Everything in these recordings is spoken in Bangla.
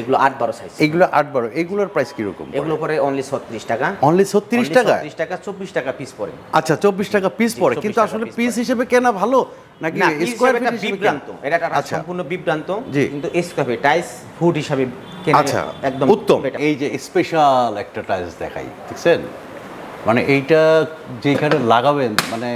এগুলো আট বারো সাইজ এগুলো আট বারো। এগুলোর প্রাইস কীরকম এগুলো পরে অনলি ছত্রিশ টাকা। অনলি ছত্রিশ টাকা ছত্রিশ টাকা চব্বিশ টাকা পিস পড়ে। আচ্ছা চব্বিশ টাকা পিস পড়ে। কিন্তু আসলে পিস হিসেবে কেনা ভালো? নাকি স্কোয়ার ফিট বিভ্রান্ত। এটা একটা আচ্ছা। সম্পূর্ণ বিভ্রান্ত। কিন্তু স্কোয়ার টাইস ফুড হিসাবে কেনা আচ্ছা একদম উত্তম। এই যে স্পেশাল একটা টাইলস দেখাই দেখছেন? মানে এইটা যেখানে লাগাবেন মানে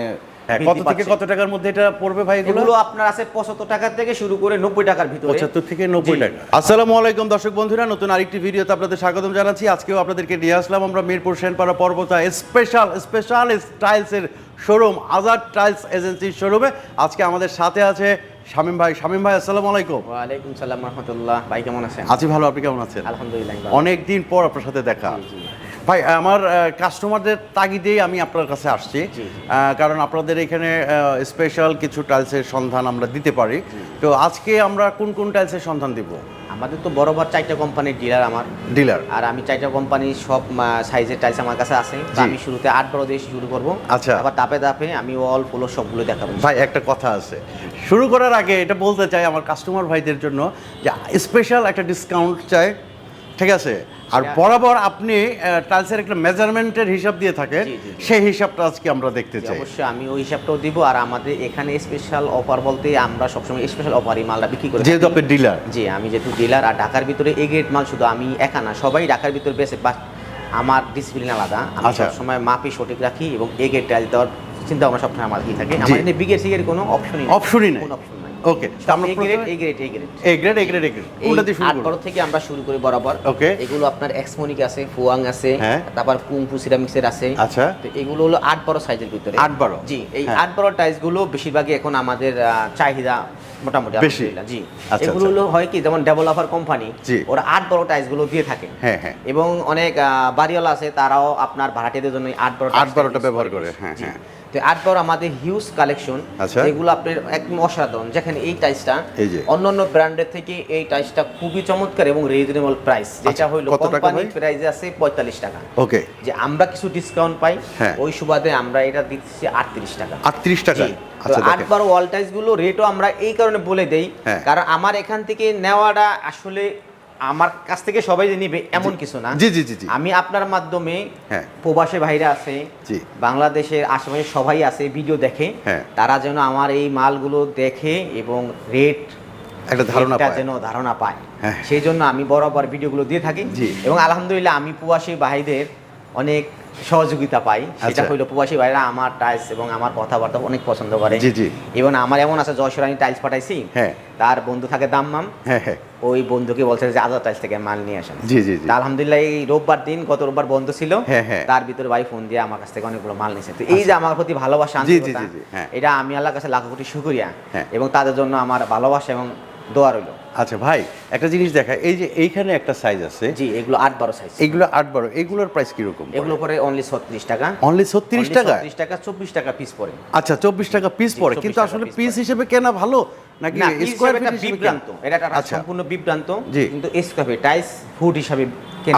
বৃদ্ধি কত থেকে কত টাকার মধ্যে এটা পড়বে ভাই এগুলো? আপনার আছে পঁচাত্তর টাকা থেকে শুরু করে নব্বই টাকার ভিতরে। পঁচাত্তর থেকে নব্বই। টাকা। আসসালামু আলাইকুম দর্শক বন্ধুরা নতুন আরেকটি ভিডিওতে আপনাদের স্বাগতম জানাচ্ছি। আজকেও আপনাদেরকে নিয়ে আসলাম আমরা মিরপুর সেনপাড়া পর্বতা স্পেশাল স্পেশাল টাইলসের শোরুম আজাদ টাইলস এজেন্সির শোরুমে আজকে আমাদের সাথে আছে শামীম ভাই। শামীম ভাই আসসালামু আলাইকুম। ওয়ালাইকুম সালাম রহমতুল্লাহ। ভাই কেমন আছেন? আছি ভালো আপনি কেমন আছেন? আলহামদুলিল্লাহ। অনেক দিন পর আপনার সাথে দেখা। ভাই আমার কাস্টমারদের তাগিদেই আমি আপনার কাছে আসছি। কারণ আপনাদের এখানে স্পেশাল কিছু টাইলসের সন্ধান আমরা দিতে পারি। তো আজকে আমরা কোন কোন টাইলসের সন্ধান দিব? আমাদের তো বরাবর চারটা কোম্পানির ডিলার আমার। ডিলার আর আমি চারটা কোম্পানির সব সাইজের টাইলস আমার কাছে আছে। আমি শুরুতে আট বড় দিয়ে শুরু করব। আচ্ছা। আবার ধাপে ধাপে আমি অল ফুলো সবগুলো দেখাবো। ভাই একটা কথা আছে। শুরু করার আগে এটা বলতে চাই আমার কাস্টমার ভাইদের জন্য যে স্পেশাল একটা ডিসকাউন্ট চাই। ঠিক আছে? আর বরাবর আপনি টাইলসের একটা মেজারমেন্টের হিসাব দিয়ে জি। সেই হিসাবটা আজকে আমরা দেখতে চাই। অবশ্যই আমি ওই হিসাবটাও দিব আর আমাদের এখানে স্পেশাল অফার বলতে আমরা সবসময় স্পেশাল অফারই মালটা বিক্রি করি যেহেতু আপনি ডিলার জি আমি যেহেতু ডিলার আর ঢাকার ভিতরে এ গ্রেড মাল শুধু আমি একা না সবাই ঢাকার ভিতরে বেসে বাট আমার ডিসিপ্লিন আলাদা। আমি আচ্ছা। সবসময় মাপি সঠিক রাখি এবং এ গ্রেড টাইল দেওয়ার চিন্তা ভাবনা সবসময় আমার কি থাকে। আমার এখানে বিগের সিগের কোনো অপশনই অপশনই নাই। কোনো অপশন নাই। ওকে আমরা grade grade grade grade grade A grade কোনটা দিয়ে শুরু করব থেকে আমরা শুরু করি বরাবর Okay. এগুলো আপনার এক্সমনিক আছে ফুয়াং আছে হ্যাঁ। তারপর কুংফু সিরামিক্সের আছে আচ্ছা তো এগুলো হলো আট বড় সাইজের ভিতরে আট বারো? জি এই হ্যাঁ। আট বড় টাইলসগুলো বেশিরভাগই এখন আমাদের চাহিদা মোটামুটি বেশি? জি আচ্ছা, এগুলো আচ্ছা। হলো হয় কি যেমন ডেভেলপার কোম্পানি ওরা আট বড় টাইলসগুলো দিয়ে থাকে হ্যাঁ হ্যাঁ এবং অনেক বাড়িওয়ালা আছে তারাও আপনার ভাড়াটিয়াদের জন্য আট বড় আট বারোটা ব্যবহার করে, হ্যাঁ, হ্যাঁ। তো আট আমাদের হিউজ কালেকশন আচ্ছা। এগুলো আপনার একদম অসাধারণ যেখানে এই। অন্যান্য ব্র্যান্ডের থেকে এই টাইলসটা খুবই চমৎকার এবং রিজনেবল প্রাইস যেটা আচ্ছা, হলো কত টাকা কোম্পানি ভাই? প্রাইসে আছে পঁয়তাল্লিশ টাকা ওকে যে আমরা কিছু ডিসকাউন্ট পাই হ্যাঁ। ওই সুবাদে আমরা এটা দিচ্ছি আটত্রিশ টাকা আটত্রিশ টাকা আচ্ছা আট দেখেন বারো ওয়াল টাইলসগুলো রেটও আমরা এই কারণে বলে দেই হ্যাঁ। কারণ আমার এখান থেকে নেওয়াটা আসলে আমার কাছ থেকে সবাই যে নিবে এমন কিছু না জি জি জি জি আমি আপনার মাধ্যমে হ্যাঁ। প্রবাসী ভাইরা আছে জি। বাংলাদেশের আশেপাশে সবাই আছে ভিডিও দেখে হ্যাঁ। তারা যেন আমার এই মালগুলো দেখে এবং রেট একটা ধারণা পায়। যেন ধারণা পায় হ্যাঁ। সেই জন্য আমি বরাবর ভিডিওগুলো দিয়ে থাকি জি। এবং আলহামদুলিল্লাহ আমি প্রবাসী ভাইদের অনেক সহযোগিতা পাই সেটা আচ্ছা। হইল প্রবাসী ভাইরা আমার টাইলস এবং আমার কথাবার্তা অনেক পছন্দ করে জি, জি। এবং আমার এমন আছে যশোর আমি টাইলস পাঠাইছি হ্যাঁ। তার বন্ধু থাকে দাম্মাম হ্যাঁ হ্যাঁ ওই বন্ধুকে বলছে যে আজাদ টাইলস থেকে মাল নিয়ে আসেন জি, জি, জি। আলহামদুলিল্লাহ এই রোববার দিন গত রোববার বন্ধ ছিল হ্যাঁ, হ্যাঁ। তার ভিতরে ভাই ফোন দিয়ে আমার কাছ থেকে অনেকগুলো মাল নিয়েছে তো এই যে আমার প্রতি ভালোবাসা। এটা আমি আল্লাহর কাছে লাখো কোটি শুকরিয়া। এবং তাদের জন্য আমার ভালোবাসা এবং দোয়া রইল। আচ্ছা ভাই একটা জিনিস দেখা এই যে এইখানে একটা সাইজ আছে জি এগুলো আট বারো সাইজ এগুলো আট বারো এগুলোর প্রাইস কীরকম এগুলো পরে অনলি ছত্রিশ টাকা। অনলি ছত্রিশ টাকা? ছত্রিশ টাকা চব্বিশ টাকা পিস পড়ে। আচ্ছা চব্বিশ টাকা পিস পরে পড়ে কিন্তু আসলে পিস হিসেবে কেনা ভালো? নাকি স্কোয়ার ফিট বিভ্রান্ত। এটা একটা আচ্ছা। সম্পূর্ণ বিভ্রান্ত কিন্তু স্কোয়ার ফিট টাইস ফুড হিসাবে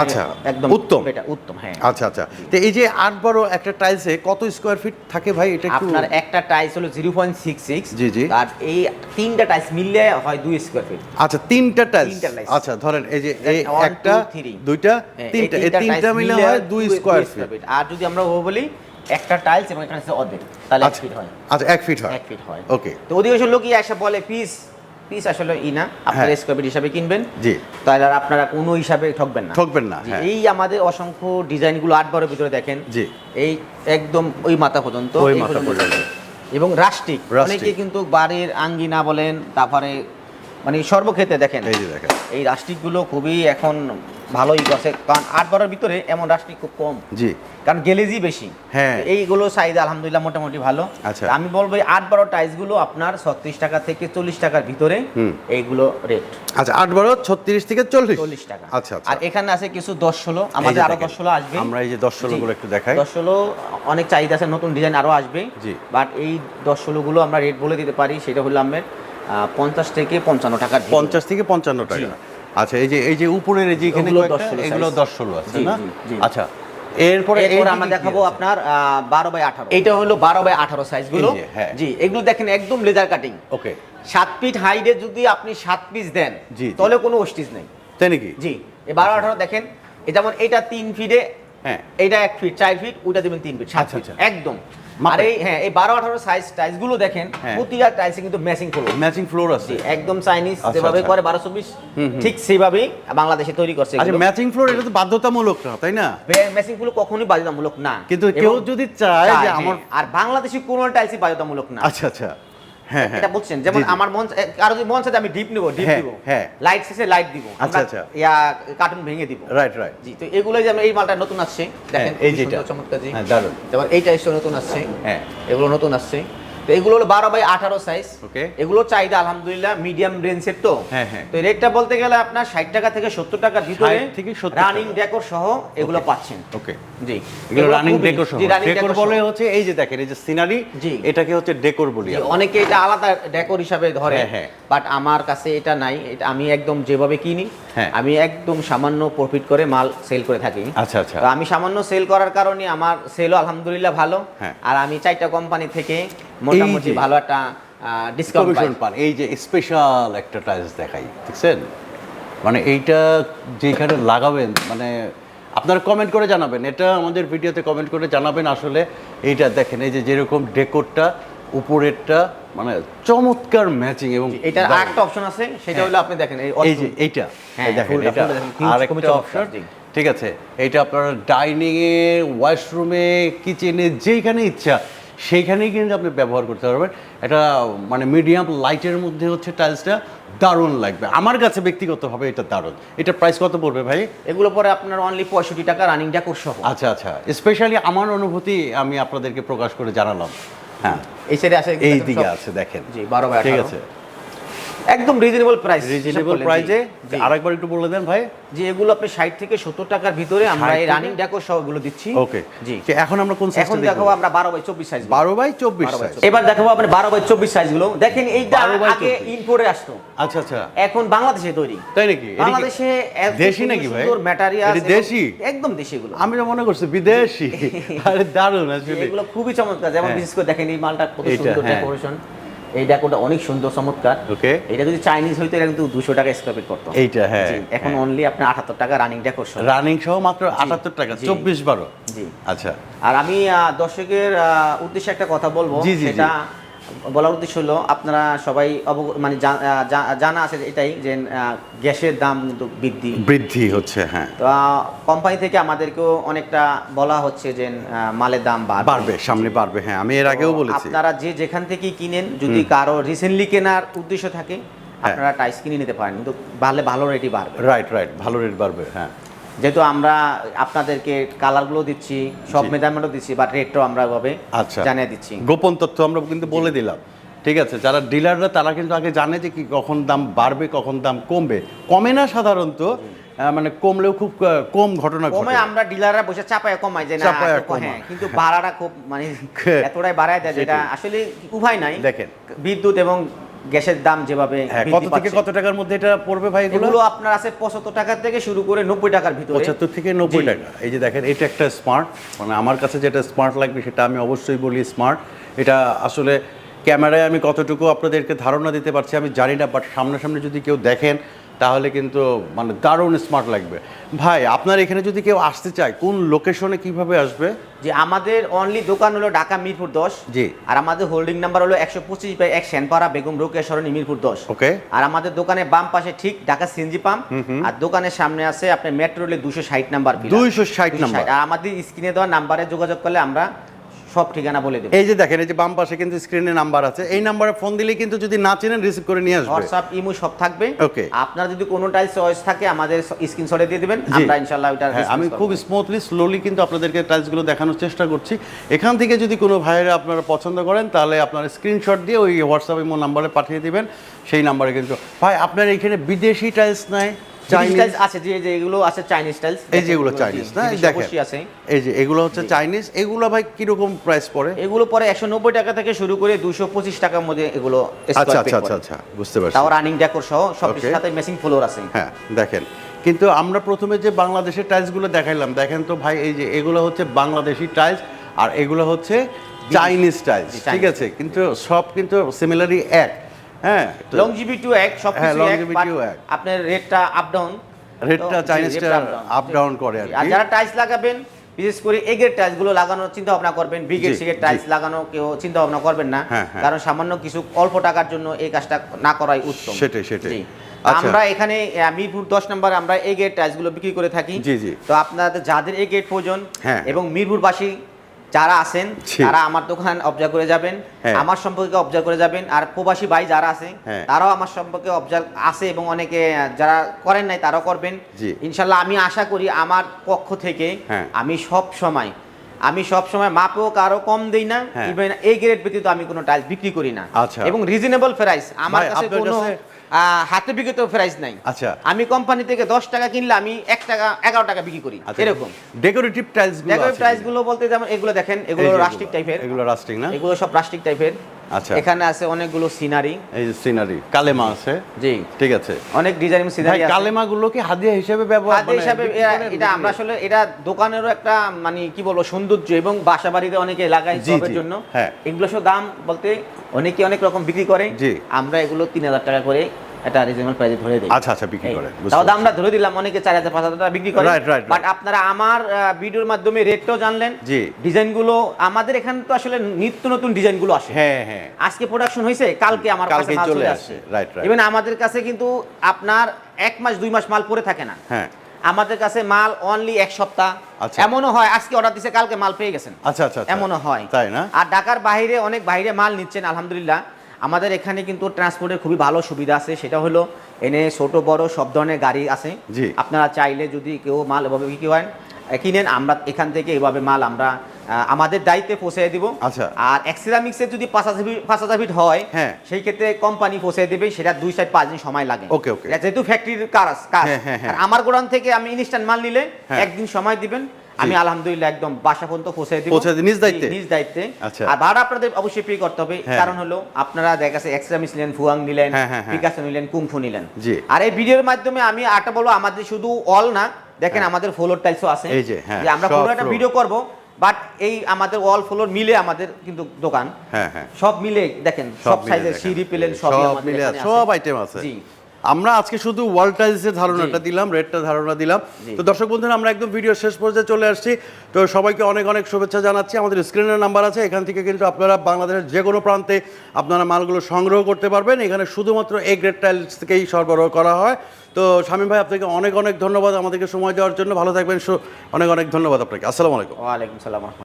আচ্ছা, একদম উত্তম। এটা উত্তম হ্যাঁ। আচ্ছা আচ্ছা। তো এই যে আট বারো একটা টাইলসে কত স্কোয়ার ফিট থাকে ভাই? এটা আপনার একটা টাইলস হলো জিরো পয়েন্ট সিক্স সিক্স জি, জি। আর এই তিনটা টাইলস মিললে হয় দুই স্কোয়ার ফিট আচ্ছা তিনটা টাইলস আচ্ছা ধরেন এই যে এই একটা। দুইটা হ্যাঁ, তিনটা। এই তিনটা মিলে হয় দুই স্কোয়ার ফিট আর যদি আমরা ও বলি একটা টাইলস এবং এখানে অর্ধেক তাহলে এক আচ্ছা ফিট হয় আচ্ছা এক ফিট হয় এক ফিট হয় ওকে তো অধিকাংশ লোকই এসে বলে পিস পিস আসলে ই না আপনারা হ্যাঁ। স্কোয়ার ফিট হিসাবে কিনবেন জি। তাহলে আর আপনারা কোনো হিসাবে ঠকবেন না ঠকবেন না, হ্যাঁ। এই আমাদের অসংখ্য ডিজাইনগুলো আট বারের ভিতরে দেখেন জি। এই একদম ওই মাথা পর্যন্ত ওই মাথা পর্যন্ত। এবং রাস্টিক। অনেকে কিন্তু বাড়ির আঙ্গিনা বলেন তারপরে মানে সর্বক্ষেত্রে দেখেন এই যে দেখেন। এই রাস্টিকগুলো খুবই এখন ভালোই করছে কারণ আট বারের ভিতরে এমন রাষ্ট্রিক খুব কম। জি। কারণ গেলেজি বেশি। হ্যাঁ। এইগুলো সাইজ আলহামদুলিল্লাহ মোটামুটি ভালো। আচ্ছা। আমি বলব আট বারো টাইলসগুলো আপনার ছত্রিশ টাকা থেকে চল্লিশ টাকার ভিতরে এইগুলো রেট। আচ্ছা আট বারো ছত্রিশ থেকে চল্লিশ? চল্লিশ টাকা। আচ্ছা আচ্ছা। আর এখানে আছে কিছু দশ ষোলো। আমাদের আরও দশ ষোলো আসবে। আমরা এই যে দশ ষোলো গুলো একটু দেখাই। দশ ষোলো অনেক চাহিদা আছে নতুন ডিজাইন আরও আসবে। জি। বাট এই দশ ষোলো গুলো আমরা রেট বলে দিতে পারি সেটা হলো আমাদের পঞ্চাশ থেকে পঞ্চান্ন টাকার ভিতরে। পঞ্চাশ থেকে পঞ্চান্ন টাকা আচ্ছা এই যে এই যে উপরের এই যে এখানে ওগুলো 10 ষোলো এগুলো। দশ ষোলো আছে না। আচ্ছা এরপরে এরপর আমরা দেখাবো আপনার বারো বাই আঠারো এইটা হলো বারো বাই আঠারো সাইজগুলো এই যে, হ্যাঁ। জি এগুলো দেখেন একদম লেজার কাটিং ওকে সাত ফিট হাইটে যদি আপনি সাত পিস দেন জি। তাহলে কোনো ওস্টিজ নেই তাই নাকি জি এই বারো আঠারো দেখেন যেমন এটা তিন ফিটে হ্যাঁ এটা এক ফিট চার ফিট ওইটা দেবেন তিন ফিট সাত আচ্ছা, ফিট আচ্ছা। একদম মাপে। আর এই হ্যাঁ এই বারো আঠারো সাইজ টাইসগুলো দেখেন হ্যাঁ। প্রতিটা টাইসে কিন্তু ম্যাচিং ফ্লোর ম্যাচিং ফ্লোর আছে। একদম চাইনিজ আচ্ছা, যেভাবে আচ্ছা। করে বারো চব্বিশ ঠিক সেভাবেই বাংলাদেশে তৈরি করছে আচ্ছা ম্যাচিং ফ্লোর এটা তো বাধ্যতামূলক না তাই না? ম্যাচিং ফ্লোর কখনোই বাধ্যতামূলক না। কিন্তু কেউ যদি চায় যে আমার হ্যাঁ। আর বাংলাদেশি কোন টাইলসই বাধ্যতামূলক না। আচ্ছা আচ্ছা। এটা বুঝছেন? যেমন। আমার মন কারও যদি মন চায় আমি ডিপ নিব ডিপ হ্যাঁ, দিব। হ্যাঁ। লাইট শেষে লাইট দিব। আচ্ছা, আচ্ছা। ইয়া কার্টুন ভেঙে দিব। রাইট রাইট জি তো এগুলোই যেমন এই মালটা নতুন আসছে। দেখেন এই যেটা। চমৎকার জি। হ্যাঁ দারুণ। যেমন এই টাইসটা নতুন আসছে। হ্যাঁ। এগুলো নতুন আসছে। তো এগুলো হলো বারো বাই আঠারো সাইজ. এগুলো চাহিদা আলহামদুলিল্লাহ মিডিয়াম রেঞ্জের তো। হ্যাঁ, হ্যাঁ। তো রেটটা বলতে গেলে আপনার ষাট টাকা থেকে সত্তর টাকার ভিতরে থেকে রানিং ডেকোর সহ এগুলো পাচ্ছেন। ওকে জি। এগুলো রানিং ডেকোর সহ। ডেকোর বলে হচ্ছে এই যে দেখেন এই যে সিনারি জি। এটাকে হচ্ছে ডেকোর বলি অনেকে এটা আলাদা ডেকোর হিসাবে ধরে হ্যাঁ, হ্যাঁ। বাট আমার কাছে এটা নাই। এটা আমি একদম যেভাবে কিনি হ্যাঁ। আমি একদম সামান্য প্রফিট করে মাল সেল করে থাকি। আচ্ছা আচ্ছা। আমি সামান্য সেল করার কারণে আমার সেলও আলহামদুলিল্লাহ ভালো। হ্যাঁ। আর আমি চারটা কোম্পানি থেকে মোটামুটি ভালো একটা ডিসকাউন্ট পান। এই যে স্পেশাল একটা টাইলস দেখাই দেখছেন? মানে এইটা যেখানে লাগাবেন মানে আপনারা কমেন্ট করে জানাবেন। এটা আমাদের ভিডিওতে কমেন্ট করে জানাবেন আসলে এইটা দেখেন এই যে যেরকম ডেকোরটা উপরেরটা মানে চমৎকার ম্যাচিং এবং দারুণ। আরেকটা অপশন আছে সেটা হ্যাঁ। হলো আপনি দেখেন এই যে এইটা হ্যাঁ, দেখেন এটা আরেকটা অপশন ঠিক আছে এইটা আপনার ডাইনিং এ ওয়াশরুমে কিচেনে যেখানে ইচ্ছা সেইখানেই কিন্তু আপনি ব্যবহার করতে পারবেন। এটা মানে মিডিয়াম লাইটের মধ্যে হচ্ছে টাইলসটা দারুণ লাগবে। আমার কাছে ব্যক্তিগতভাবে এটা দারুণ। এটা প্রাইস কত পড়বে ভাই? এগুলো পরে আপনার অনলি পঁয়ষট্টি টাকা রানিং ডেকোর সহ। আচ্ছা আচ্ছা। স্পেশালি আমার অনুভূতি আমি আপনাদেরকে প্রকাশ করে জানালাম। হ্যাঁ। এই সাইডে আছে এই দিকে আছে দেখেন। জি বারো ঠিক আছে। একদম রিজনেবল প্রাইস রিজনেবল প্রাইজে আরেকবার একটু বলে দেন ভাই। যে এগুলো আপনি ষাট থেকে সত্তর টাকার ভিতরে আমরা এই রানিং ডেকোর সহ এগুলো দিচ্ছি। ওকে জি। এখন আমরা কোন এখন সিস্টেম দেখাবো আমরা বারো বাই চব্বিশ সাইজ বারো বাই চব্বিশ সাইজ এবার দেখাবো আপনি বারো বাই চব্বিশ সাইজগুলো। দেখেন এইটা আগে 24 ইম্পোর্টে আসতো। আচ্ছা আচ্ছা। এখন বাংলাদেশে তৈরি। তাই নাকি? বাংলাদেশে দেশি নাকি ভাই? সুন্দর ম্যাটেরিয়াল দেশি? একদম দেশি এগুলো। আমি তো মনে করছি বিদেশি। আরে দারুণ আসলে। এগুলো খুবই চমৎকার। যেমন হ্যাঁ। বিশেষ করে দেখেন এই মালটা কত সুন্দর হ্যাঁ। ডেকোরেশন এই ডেকোরটা অনেক সুন্দর চমৎকার। ওকে এটা যদি চাইনিজ হইতো এটা কিন্তু দুশো টাকা স্কোয়ার ফিট করতো। এইটা, হ্যাঁ, এখন হ্যাঁ। অনলি আপনার আটাত্তর টাকা রানিং ডেকোরেশন রানিং সহ মাত্র আটাত্তর টাকা চব্বিশ বারো। জি। আচ্ছা। আর আমি দর্শকের উদ্দেশ্যে একটা কথা বলব। সেটা বলার উদ্দেশ্য হলো আপনারা সবাই অবগ মানে জানা আছে এটাই যে গ্যাসের দাম কিন্তু বৃদ্ধি। বৃদ্ধি হচ্ছে হ্যাঁ। তো কোম্পানি থেকে আমাদেরকেও অনেকটা বলা হচ্ছে যে মালের দাম বাড়বে। বাড়বে সামনে বাড়বে হ্যাঁ আমি এর আগেও বলেছি। আপনারা যে যেখান থেকে কিনেন যদি কারও রিসেন্টলি কেনার উদ্দেশ্য থাকে হ্যাঁ। আপনারা টাইস কিনে নিতে পারেন কিন্তু বাড়লে ভালো রেটই বাড়বে। রাইট রাইট ভালো রেট বাড়বে হ্যাঁ। যেহেতু আমরা আপনাদেরকে কালারগুলো দিচ্ছি সব। মেজারমেন্টও দিচ্ছি বাট রেটটাও আমরা ওভাবে আচ্ছা। জানিয়ে দিচ্ছি। গোপন তথ্য আমরা কিন্তু বলে দিলাম। ঠিক আছে যারা ডিলাররা তারা কিন্তু আগে জানে যে কি কখন দাম বাড়বে কখন দাম কমবে। কমে না সাধারণত মানে কমলেও খুব কম ঘটনা কমে আমরা ডিলাররা বসে চাপায় কমাই যে না কমায়। হ্যাঁ কিন্তু ভাড়াটা খুব মানে এতটাই বাড়ায় দেয় যেটা আসলে উপায় নাই। দেখেন। বিদ্যুৎ এবং গ্যাসের দাম যেভাবে হ্যাঁ কত থেকে কত টাকার মধ্যে এটা পড়বে ভাই এগুলো? আপনার আছে পঁচাত্তর টাকা থেকে শুরু করে নব্বই টাকার ভিতরে। পঁচাত্তর থেকে নব্বই। টাকা। এই যে দেখেন এটা একটা স্মার্ট মানে আমার কাছে যেটা স্মার্ট লাগবে সেটা আমি অবশ্যই বলি স্মার্ট এটা আসলে ক্যামেরায় আমি কতটুকু আপনাদেরকে ধারণা দিতে পারছি আমি জানি না বাট সামনাসামনি যদি কেউ দেখেন তাহলে কিন্তু মানে দারুণ স্মার্ট লাগবে। ভাই আপনার এখানে যদি কেউ আসতে চায় কোন লোকেশনে কীভাবে আসবে? যে আমাদের অনলি দোকান হলো ঢাকা মিরপুর দশ। জি। আর আমাদের হোল্ডিং নাম্বার হলো একশো পঁচিশ বাই এক সেনপাড়া বেগম রোকেয়া সরণি মিরপুর দশ। ওকে। আর আমাদের দোকানের বাম পাশে ঠিক ঢাকা সিএনজি পাম্প। আর দোকানের সামনে আছে আপনার মেট্রো রেলের দুশো ষাট নাম্বার দুইশো ষাট নাম্বার। আর আমাদের স্ক্রিনে দেওয়া নাম্বারে যোগাযোগ করলে আমরা সব ঠিকানা বলে দেবো। এই যে দেখেন এই যে বাম পাশে কিন্তু স্ক্রিনে নাম্বার আছে। এই নাম্বারে ফোন দিলে কিন্তু যদি না চেনেন রিসিভ করে নিয়ে আসবে। হোয়াটসঅ্যাপ ইমো সব থাকবে। ওকে আপনার যদি কোনো টাইল চয়েস থাকে আমাদের স্ক্রিনশটে দিয়ে দিবেন। আমরা ইনশাআল্লাহ ওটা হ্যাঁ আমি খুব স্মুথলি স্লোলি কিন্তু আপনাদেরকে টাইলসগুলো দেখানোর চেষ্টা করছি। এখান থেকে যদি কোনো ভাইয়েরা আপনারা পছন্দ করেন তাহলে আপনারা স্ক্রিনশট দিয়ে ওই হোয়াটসঅ্যাপ ইমো নাম্বারে পাঠিয়ে দিবেন। সেই নাম্বারে কিন্তু ভাই আপনার এখানে বিদেশি টাইলস নাই? চাইনিজ আছে যে যে এগুলো আছে চাইনিজ টাইলস এই যে এগুলো চাইনিজ না এই দেখেন। আছে। এই যে এগুলো হচ্ছে চাইনিজ এগুলো ভাই প্রাইস পড়ে? এগুলো পরে একশো নব্বই টাকা থেকে শুরু করে দুশো পঁচিশ টাকার মধ্যে এগুলো আচ্ছা আচ্ছা আচ্ছা আচ্ছা বুঝতে পারছি। তাও রানিং ডেকোর সহ সব. সাথে মেসিং ফ্লোর আছে। হ্যাঁ দেখেন। কিন্তু আমরা প্রথমে যে বাংলাদেশের টাইলসগুলো দেখাইলাম দেখেন তো ভাই এই যে এগুলো হচ্ছে বাংলাদেশি টাইলস আর এগুলো হচ্ছে চাইনিজ টাইলস ঠিক আছে? কিন্তু সব কিন্তু সিমিলারই এক। হ্যাঁ লংজিভিটিও এক সব হ্যাঁ, এক। আপনার রেটটা আপ ডাউন রেটটা চাইনিজটা। আপ ডাউন করে আর যারা টাইলস লাগাবেন বিশেষ করে এগের টাইলসগুলো লাগানোর চিন্তা ভাবনা করবেন বিগের সিগের। টাইলস লাগানো কেউ চিন্তা ভাবনা করবেন না হ্যাঁ, হ্যাঁ। কারণ সামান্য কিছু অল্প টাকার জন্য এই কাজটা না করাই উত্তম সেটাই, সেটাই। আচ্ছা। আমরা এখানে মিরপুর দশ নম্বরে আমরা এই গেট টাইলসগুলো বিক্রি করে থাকি। তো আপনাদের যাদের এই গেট প্রয়োজন হ্যাঁ। এবং মিরপুরবাসী যারা আছেন তারা আমার দোকান অবজার্ভ করে যাবেন হ্যাঁ। আমার সম্পর্কে অবজার্ভ করে যাবেন আর প্রবাসী ভাই যারা আছে হ্যাঁ। তারাও আমার সম্পর্কে অবজার্ভ আছে এবং অনেকে যারা করেন নাই তারাও করবেন। ইনশাল্লাহ আমি আশা করি আমার পক্ষ থেকে হ্যাঁ। আমি সব সময় আমি সব সময় মাপেও কারও কম দেই না। ইভেন এই গ্রেড ব্যতীত আমি কোনো টাইলস বিক্রি করি না আচ্ছা। এবং রিজনেবল প্রাইস আমার কাছে কোনো হাতে বিক্রিত প্রাইস নাই। আচ্ছা। আমি কোম্পানি থেকে দশ টাকা কিনলে আমি এক টাকা এগারো টাকা বিক্রি করি আচ্ছা এরকম। ডেকোরেটিভ টাইলসগুলো টাইলসগুলো বলতে যেমন এগুলো দেখেন এগুলো রাস্টিক টাইপের এগুলো। রাস্টিক না? এগুলো সব রাস্টিক টাইপের আচ্ছা। এখানে আছে অনেকগুলো সিনারি এই সিনারি কালেমা আছে জি ঠিক আছে অনেক ডিজাইন সিনারি আছে কালেমা গুলো কি হাদিয়া হিসেবে ব্যবহার হাতে মানে হিসাবে? এটা আমরা আসলে এটা দোকানেরও একটা মানে কি বলব সৌন্দর্য এবং বাসা বাড়িতে অনেকে লাগায় সবের জন্য হ্যাঁ। এগুলো সব দাম বলতে অনেকে অনেক রকম বিক্রি করে জি। আমরা এগুলো তিন হাজার টাকা করে রিজনেবল প্রাইসে ধরে দিই। আচ্ছা, আচ্ছা, বিক্রি বুঝতে আমরা ধরে দিলাম অনেকে চার হাজার পাঁচ হাজার টাকা বিক্রি করে. বাট আপনারা আমার ভিডিওর মাধ্যমে রেটটাও জানলেন। জি। ডিজাইনগুলো আমাদের এখানে তো আসলে নিত্য নতুন ডিজাইনগুলো আসে। হ্যাঁ হ্যাঁ। আজকে প্রোডাকশন হয়েছে কালকে আমার কাছে মাল চলে আসে, right. ইভেন আমাদের কাছে কিন্তু আপনার এক মাস দুই মাস মাল পরে থাকে না। হ্যাঁ। আমাদের কাছে মাল অনলি এক সপ্তাহ। আচ্ছা। এমনও হয় আজকে অর্ডার দিছে কালকে মাল পেয়ে গেছেন। আচ্ছা আচ্ছা আচ্ছা। এমনও হয়। তাই না? আর ঢাকার বাইরে অনেক বাইরে মাল নিচ্ছেন আলহামদুলিল্লাহ। আমাদের এখানে কিন্তু ট্রান্সপোর্টের খুবই ভালো সুবিধা আছে সেটা হলো এনে ছোট বড় সব ধরনের গাড়ি আছে জি। আপনারা চাইলে যদি কেউ মাল এভাবে করেন আহ, কিনেন আমরা এখান থেকে এভাবে মাল আমরা আমাদের দায়িত্বে পৌঁছে দিব আচ্ছা। আর এক্সিরামিক্সের যদি পাঁচ হাজার ফিট- হয় হ্যাঁ। সেই ক্ষেত্রে কোম্পানি পৌঁছে দেবে সেটা দুই সাইড পাঁচ দিন সময় লাগে ওকে ওকে যেহেতু ফ্যাক্টরির কাজ কাজ হ্যাঁ, হ্যাঁ, হ্যাঁ। আমার গোড়ান থেকে আমি ইনস্ট্যান্ট মাল নিলে হ্যাঁ। একদিন সময় দিবেন আমি আলহামদুলিল্লাহ একদম বাসা পর্যন্ত পৌঁছে দিব। পৌঁছে দিই, নিজ দায়িত্বে? নিজ দায়িত্বে। আচ্ছা। আর ভাড়া আপনাদের অবশ্যই পে করতে হবে। হ্যাঁ। কারণ হলো আপনারা দেখা গেছে এক্সট্রামিস নিলেন ফুয়াং নিলেন হ্যাঁ, হ্যাঁ, হ্যাঁ। পিকাসো নিলেন কুংফু নিলেন। জি। আর এই ভিডিওর মাধ্যমে আমি আটা বলব আমাদের শুধু অল না দেখেন আমাদের ফ্লোর টাইলসও আছে। এই যে, আমরা পুরো একটা ভিডিও করব বাট এই আমাদের অল ফ্লোর মিলে আমাদের কিন্তু দোকান। হ্যাঁ হ্যাঁ। সব মিলে দেখেন সব সাইজের সিঁড়ি পেলেন সব মিলে সব আইটেম আছে। জি। আমরা আজকে শুধু ওয়ার্ল্ড টাইলসের ধারণাটা। দিলাম রেটটা ধারণা দিলাম। তো দর্শক বন্ধুরা আমরা একদম ভিডিও শেষ পর্যায়ে চলে আসছি। তো সবাইকে অনেক অনেক শুভেচ্ছা জানাচ্ছি। আমাদের স্ক্রিনের নাম্বার আছে এখান থেকে কিন্তু আপনারা বাংলাদেশের যে কোনো প্রান্তে আপনারা মালগুলো সংগ্রহ করতে পারবেন। এখানে শুধুমাত্র এ গ্রেড টাইলস থেকেই সরবরাহ করা হয়। তো শামীম ভাই আপনাকে অনেক অনেক ধন্যবাদ আমাদেরকে সময় দেওয়ার জন্য। ভালো থাকবেন সু- অনেক অনেক ধন্যবাদ আপনাকে। আসসালামু আলাইকুম। ওয়ালাইকুম সালাম।